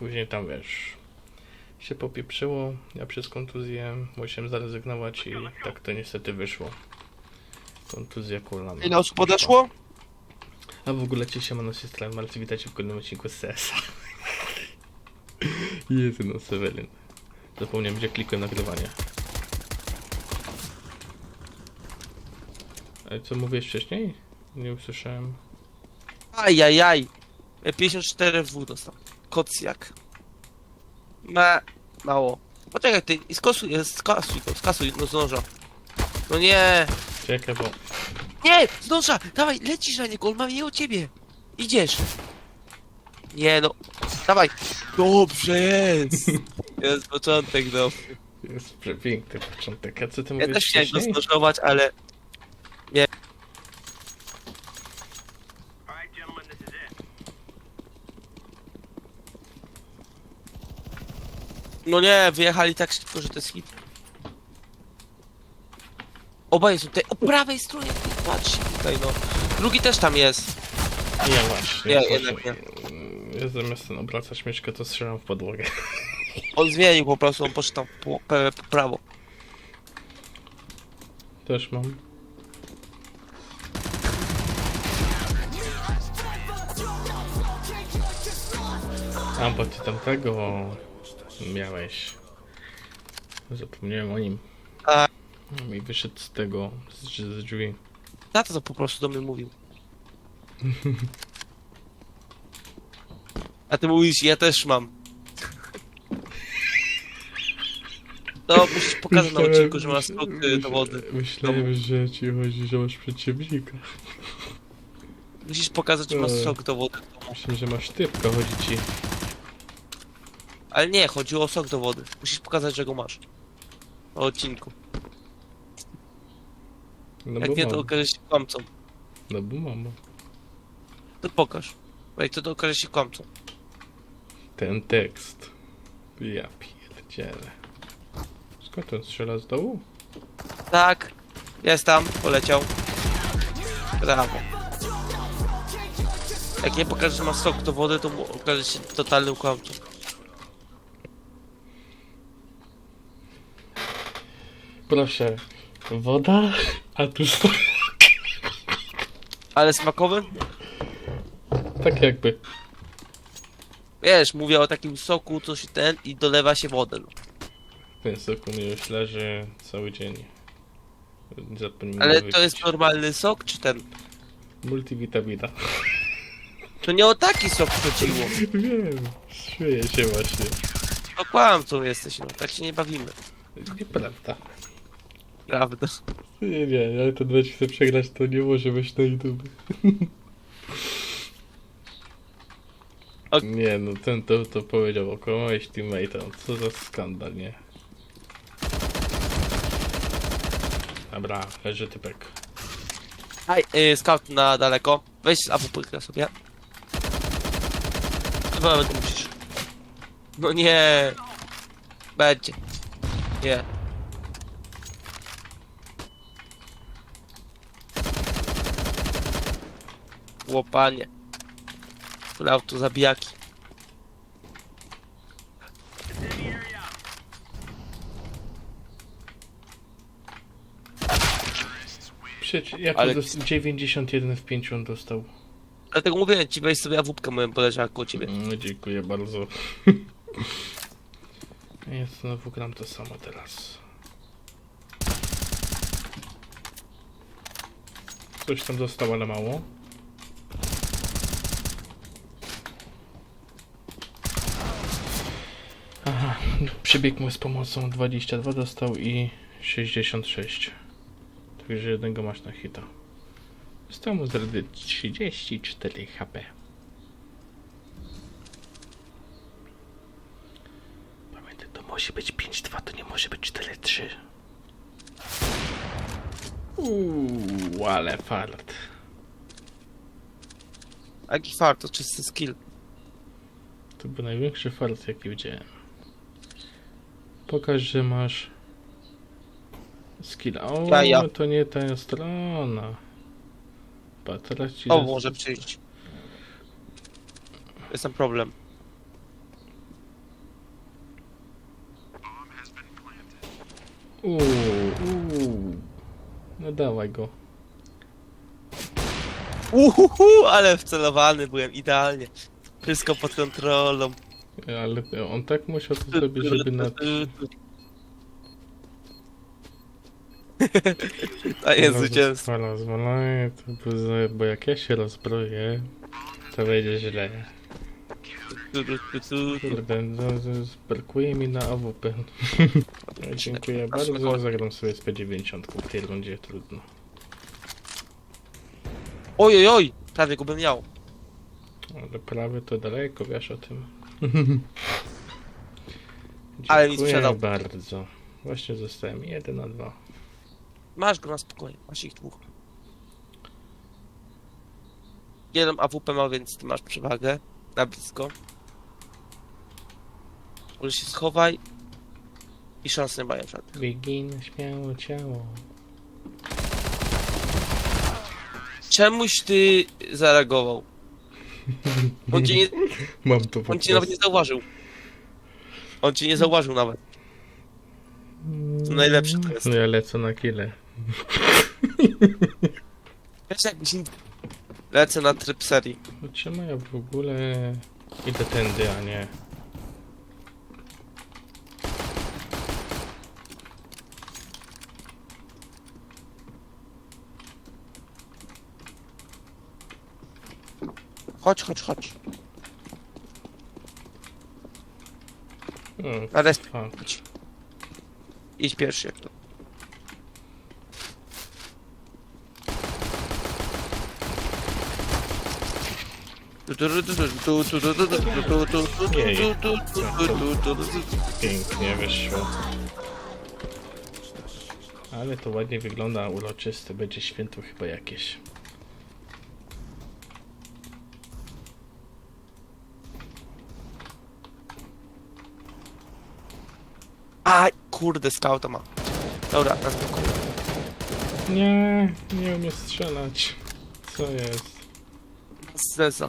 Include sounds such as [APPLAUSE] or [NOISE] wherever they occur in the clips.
później tam wiesz, się popieprzyło, ja przez kontuzję musiałem zarezygnować i tak to niestety wyszło. Kontuzja kolana. Ile osób podeszło? A w ogóle ci się Manos jest Tran Marcy, witajcie w kolejnym odcinku z CS-a. [LAUGHS] Jezu no, Sewelin. Zapomniałem, gdzie klikłem nagrywanie. Ale co mówiłeś wcześniej? Nie usłyszałem. Ajajaj. Ja 54 w dostał. Kocjak. Ma... Mało. Poczekaj ty, i skosuj, e, skasuj skasuj, no zdąża. No nie! Czekaj, bo... Nie! Zdąża! Dawaj, lecisz na niego, on ma mnie o ciebie! Idziesz! Nie no, dawaj! Dobrze jest! [LAUGHS] Jest początek, no. Jest przepiękny początek. A co ty Ja mówisz też chciałem go wcześniej? zdążować, ale... Nie. No nie, wyjechali tak szybko, że to jest hit. Obaj są tutaj, o prawej stronie, patrz tutaj no. Drugi też tam jest. Nie, właśnie. Nie, jednak nie. Ja zamiast ten obracać myszkę, to strzelam w podłogę. [LAUGHS] On zmienił po prostu, on poszedł tam po, po, po prawo. Też mam. A, bo ty tamtego miałeś. Zapomniałem o nim. A. Mi wyszedł z tego, z, z drzwi. Na to to po prostu do mnie mówił. A ty mówisz, ja też mam. To musisz pokazać na odcinku, że masz skok y, do wody. Myślałem, że ci chodzi, że masz przeciwnika. Musisz pokazać, że masz Eee. sok do wody. Myślę, że masz typka, chodzi ci. Ale nie, chodziło o sok do wody. Musisz pokazać, że go masz. Na odcinku. No Jak bo nie, to mam. okaże się kłamcą. No bo mam. To pokaż. Bo jak to, to okaże się kłamcą. Ten tekst. Ja pierdzielę. Skąd on strzela z dołu? Tak, jest tam, poleciał. Brawo. Jak nie pokażesz, że masz sok do wody, to mu- okaże się totalnym kłamcą. Proszę. Woda? A tu sto... Ale smakowy? Tak jakby. Wiesz, mówię o takim soku, co się ten i dolewa się wodę. No. Ten sok u mnie już leży cały dzień. Zapomniałem Ale wypić. to jest normalny sok, czy ten? Multivitamina. To nie o taki sok chodziło. Wiem. Śmieję się właśnie. No kłamcą jesteś, no. Tak się nie bawimy. Nieprawda. Prawda. Nie, nie, ale ten mecz chcę przegrać, to nie może być na YouTube. Ok. Nie, no ten to, to powiedział, okłamałeś teammate'a, no co za skandal, nie? Dobra, leży typek. Aj, y, scout na daleko. Weź z AWP sobie. Chyba nie musisz. No nie. Będzie. Nie. Łopanie. Tu zabijaki. Przecież jak Ale- Ale... 91 w 5 on dostał. Dlatego mówię ci, weź sobie AWP moją poleżała koło ciebie. No, dziękuję bardzo. [LAUGHS] Ja znowu gram to samo teraz. Coś tam dostał, ale mało. Aha, przebieg mu z pomocą 22 dostał i 66. Także jednego masz na hita. Zostało mu zredy 34 HP. Pamiętaj, to musi być 5-2, to nie może być 4-3. Uuu, ale fart. Jaki fart, to czysty skill. To był największy fart, jaki widziałem. Pokaż, że masz skill. O, to nie ta strona. Patraci O, może przyjść. Jestem problem. Uuu, uuu. No dawaj go. Uhuhu, ale wcelowany byłem idealnie. Wszystko pod kontrolą. Ale on tak musiał to zrobić, żeby na... [LAUGHS] A jest zwycięstwo. Rozwalaj, to by bo jak ja się rozbroję, to będzie źle. Kurde, no, z- brakuje mi na AWP. [LAUGHS] Dziękuję bardzo, zagram sobie z P90 w tej rundzie, trudno. Oj, oj, oj! Prawie go bym miał. Ale prawie to daleko, wiesz o tym. [LAUGHS] Ale mi sprzedał. bardzo. Właśnie zostałem jeden na dwa. Masz go na spokojnie, masz ich dwóch. Jeden AWP ma, więc ty masz przewagę. Na blisko. Może się schowaj. I szans nie mają żadnych. Wygin śmiało ciało. Czemuś ty zareagował? [LAUGHS] On cię, nie, [LAUGHS] Mam to po on cię nawet nie zauważył. On cię nie zauważył nawet. To najlepsze to jest. No ja lecę na kile. Wiesz jakbyś... nie- Lecę na tryb serii. No czemu ja w ogóle idę tędy, a nie... Chodź, chodź, chodź. Na resp. fuck. Chodź. Idź pierwszy jak to. Pięknie wyszło. Ale to ładnie wygląda, uroczyste. Będzie święto chyba jakieś. Aj, kurde, skauta ma. Dobra, na spokojnie. Nie, nie umie strzelać. Co jest? Zeza.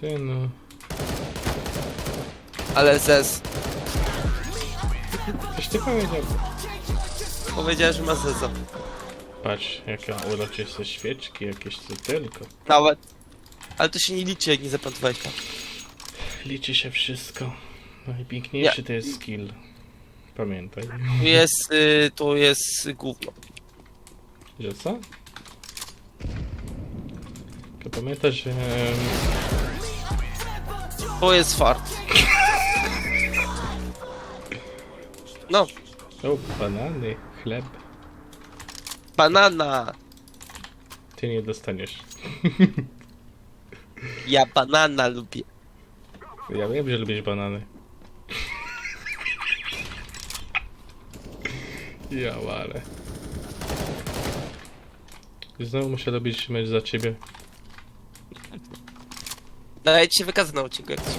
Ty no. Ale zez. Coś ty powiedział. Powiedziałeś, że ma zeza. Patrz, jaka uroczyste świeczki, jakieś co tylko. Nawet. Ale to się nie liczy, jak nie zaplantowałeś tam. Liczy się wszystko. Najpiękniejszy to jest skill. Pamiętaj. Tu jest, y, to jest gówno. Że co? Tylko pamiętaj, że... To jest fart. No, O, banany, chleb. banana. Ty nie dostaniesz. Ja banana lubię. Ja wiem, że lubisz banany. Ja ale. Znowu muszę robić mecz za ciebie. Daję ci się wykazać na odcinku, jak ci.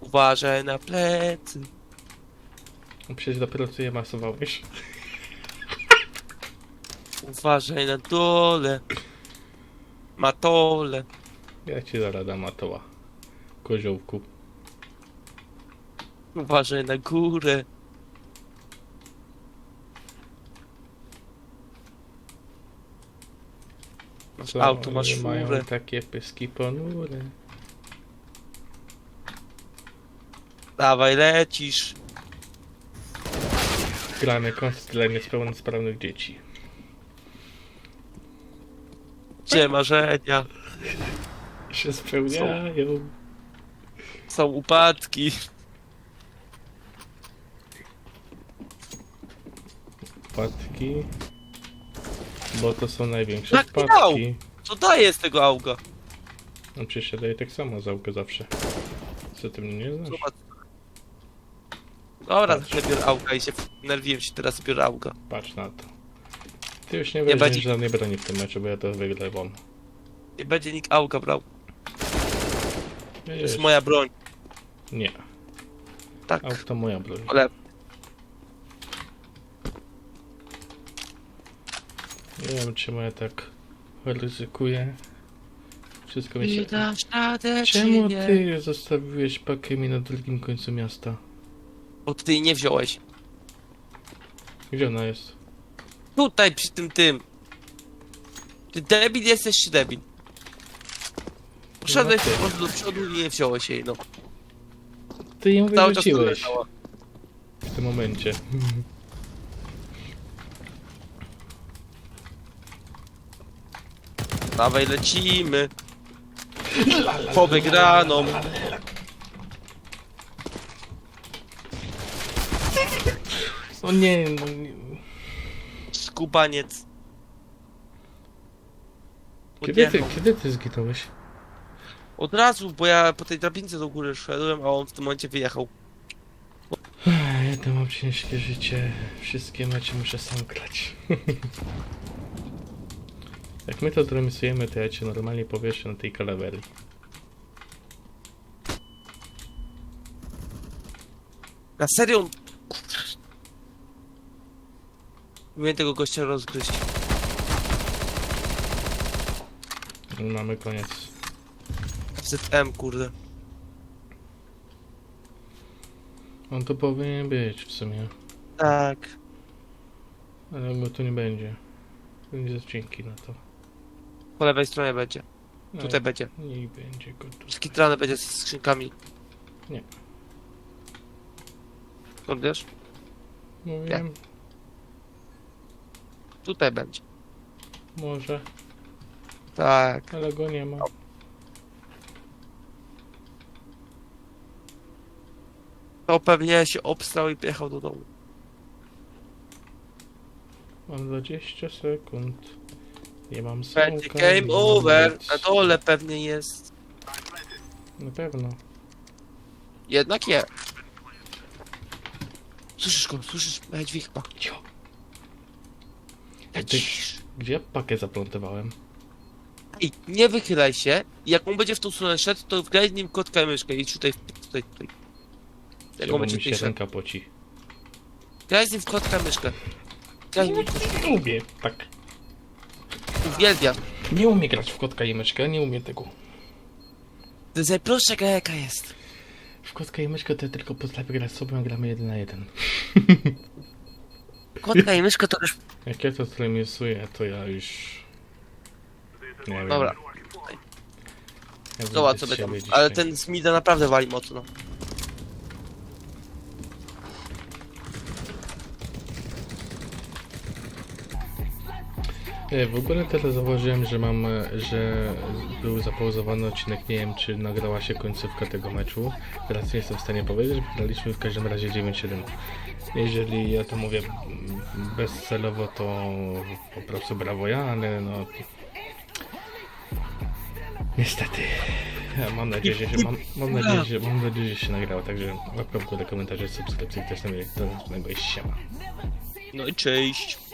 Uważaj na plecy. No Przecież dopiero co je masowałeś. Uważaj na dole. Matole. Ja ci zarada matoła. Koziołku. Uważaj na górę. Masz Co auto, masz oni mają furę. takie pyski ponure. Dawaj, lecisz. Gramy koncert dla niepełnosprawnych dzieci. Gdzie marzenia? Się spełniają. Są upadki. Wpadki. Bo to są największe miał? wpadki. Co daje z tego auga? On przecież się daje tak samo załkę zawsze. Co ty mnie nie znasz? Zobacz. Dobra, Patrz. biorę auga i się nerwiłem się, teraz biorę auga. Patrz na to. Ty już nie Nie weźmiesz będzie- żadnej broni w tym meczu, bo ja to wygrywam. Nie będzie nikt auga brał. To Wiesz, jest moja broń. Nie, Tak. aut to moja broń. Ale Nie wiem czemu ja tak ryzykuję. Wszystko mi się... dasz radę, czy Czemu nie? ty zostawiłeś pakę mi na drugim końcu miasta? Bo ty jej nie wziąłeś. Gdzie ona jest? Tutaj, przy tym tym. Ty debil jesteś, czy debil? Poszedłeś No po prostu do przodu i nie wziąłeś jej, no. Ty ją Cały czas tu wyrzuciłeś leżała. w tym momencie. [LAUGHS] Dawaj, lecimy. Po wygraną. O nie, no nie. Skubaniec. Kiedy ty, Odjechał. kiedy ty zginąłeś? Od razu, bo ja po tej drabince do góry szedłem, a on w tym momencie wyjechał. Ech, Ja to mam ciężkie życie. Wszystkie mecze muszę sam grać. [LAUGHS] Jak my to zremisujemy, to ja cię normalnie powieszę na tej kalawerii. Na serio? Miałem tego gościa rozgryźć. Mamy koniec. ZM, kurde. On to powinien być w sumie. Tak. Ale go tu nie będzie. Będzie odcinki na to. Po lewej stronie będzie. No, Tutaj będzie. Nie będzie go tu. Skitrane będzie z skrzynkami. Nie. Skąd wiesz? No wiem, Tutaj będzie. może, Tak. ale go nie ma. To pewnie się obstrał i pojechał do domu. Mam 20 sekund. Nie mam Będzie smoka, game nie mam over. Na dole pewnie jest. Na pewno. Jednak nie. Słyszysz go, słyszysz? Dźwig chyba. Cio. Lecisz. gdzie ja pakę zaplątowałem? Ej, nie wychylaj się. Jak on będzie w tą stronę szedł, to wgraj z nim kotka i myszkę i tutaj, tutaj, tutaj. Jak on będzie mi się szedł. ręka poci? Graj z nim w kotka i myszkę. Graj z nim w kotka. Umie, tak. Uwielbiam. Nie umie grać w kotka i myszkę, nie umie tego. To jest najprostsza gra jaka jest. W kotka i myszkę to ja tylko potrafię grać z sobą, gramy jeden na jeden. [LAUGHS] Kotka i myszka to już... Jak ja to zremisuję, to ja już... Nie wiem. Dobra, Ja zobacz sobie z tam. siebie Ale ten Smida naprawdę wali mocno. W ogóle teraz zauważyłem, że mam, e, że był zapauzowany odcinek, nie wiem czy nagrała się końcówka tego meczu. Teraz nie jestem w stanie powiedzieć, wygraliśmy w każdym razie 9-7. Jeżeli ja to mówię bezcelowo, to po prostu brawo ja, ale no... Niestety. Ja Mam nadzieję, że się, mam, mam nadzieję, że, mam nadzieję, że się nagrało, także łapka w górę, komentarze, subskrypcje, też tam jest do następnego i siema. No i cześć.